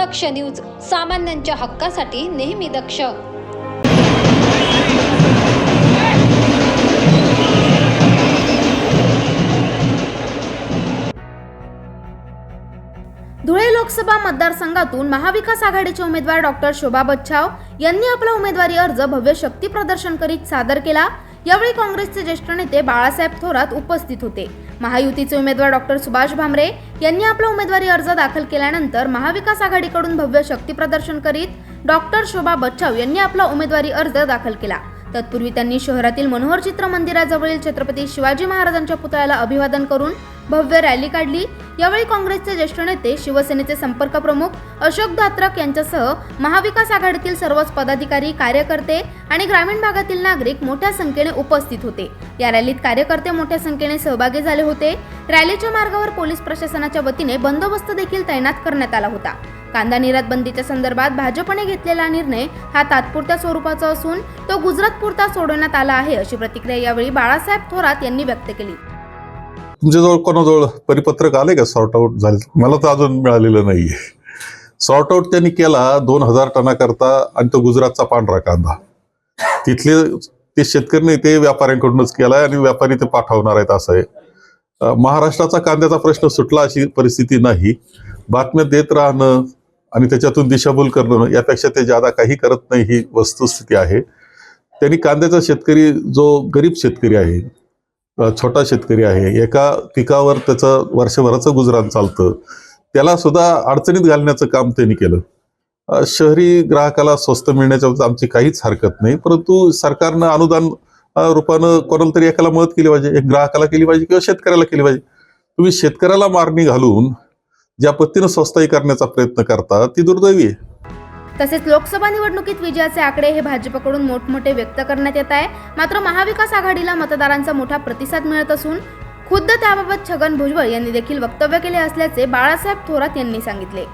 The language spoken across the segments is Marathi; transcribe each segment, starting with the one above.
दक्ष न्यूज सामान्यांच्या हक्कासाठी नेहमी दक्ष. धुळे लोकसभा मतदारसंघातून महाविकास आघाडीचे उमेदवार डॉक्टर शोभा बच्छाव यांनी आपला उमेदवारी अर्ज भव्य शक्ती प्रदर्शन करीत सादर केला. यावेळी काँग्रेसचे ज्येष्ठ नेते बाळासाहेब थोरात उपस्थित होते. महायुतीचे उमेदवार डॉक्टर सुभाष भामरे यांनी आपला उमेदवारी अर्ज दाखल केल्यानंतर महाविकास आघाडीकडून भव्य शक्ती प्रदर्शन करीत डॉक्टर शोभा बच्चाव यांनी आपला उमेदवारी अर्ज दाखल केला. तत्पूर्वी त्यांनी शहरातील मनोहर चित्र मंदिराजवळील छत्रपती शिवाजी महाराजांच्या पुतळ्याला अभिवादन करून भव्य रॅली काढली. यावेळी काँग्रेसचे ज्येष्ठ नेते शिवसेनेचे संपर्क प्रमुख अशोक धात्रक यांच्यासह महाविकास आघाडीतील सर्वच पदाधिकारी कार्यकर्ते आणि ग्रामीण भागातील नागरिक मोठ्या संख्येने उपस्थित होते. या रॅलीत कार्यकर्ते मोठ्या संख्येने सहभागी झाले होते. रॅलीच्या मार्गावर पोलीस प्रशासनाच्या वतीने बंदोबस्त देखील तैनात करण्यात आला होता. कांदा निर्यात बंदीच्या संदर्भात भाजपने घेतलेला निर्णय हा तात्पुरत्या स्वरूपाचा असून तो गुजरात पुरता सोडवण्यात आला आहे अशी प्रतिक्रिया यावेळी बाळासाहेब थोरात यांनी व्यक्त केली. तुमच्याजवळ कोणाजवळ परिपत्रक आले का सॉर्ट आऊट झाले? मला तर अजून मिळालेलं नाहीये. सॉर्ट आऊट त्यांनी केला दोन हजार टनाकरता आणि तो गुजरातचा पांढरा कांदा. तिथले ते शेतकरी नाही ते व्यापाऱ्यांकडूनच केलाय आणि व्यापारी ते पाठवणार आहेत असं आहे. महाराष्ट्राचा कांद्याचा प्रश्न सुटला अशी परिस्थिती नाही. बातम्या देत राहणं आणि त्याच्यातून दिशाभूल करणं यापेक्षा ते ज्यादा काही करत नाही ही वस्तुस्थिती आहे. त्यांनी कांद्याचा शेतकरी जो गरीब शेतकरी आहे छोटा शेतकरी आहे. एका पिकावर त्याचं वर्षभराचं गुजरान चालतं. त्याला सुद्धा अडचणीत घालण्याचं काम त्यांनी केलं. शहरी ग्राहकाला स्वस्त मिळण्याच्या आमची काहीच हरकत नाही परंतु सरकारनं अनुदान रूपानं कोणाला तरी एकाला मदत केली पाहिजे एक ग्राहकाला केली पाहिजे किंवा शेतकऱ्याला केली पाहिजे. तुम्ही शेतकऱ्याला मारणी घालून ज्या पद्धतीनं स्वस्ताई करण्याचा प्रयत्न करता ती दुर्दैवी आहे. तसेच लोकसभा निवडणुकीत विजयाचे आकडे हे भाजपकडून मोठमोठे व्यक्त करण्यात येत आहे. मात्र महाविकास आघाडीला मतदारांचा मोठा प्रतिसाद मिळत असून खुद्द त्याबाबत छगन भुजबळ यांनी देखील वक्तव्य केले असल्याचे बाळासाहेब थोरात यांनी सांगितले.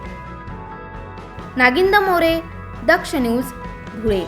नागिंद मोरे दक्ष न्यूज धुळे.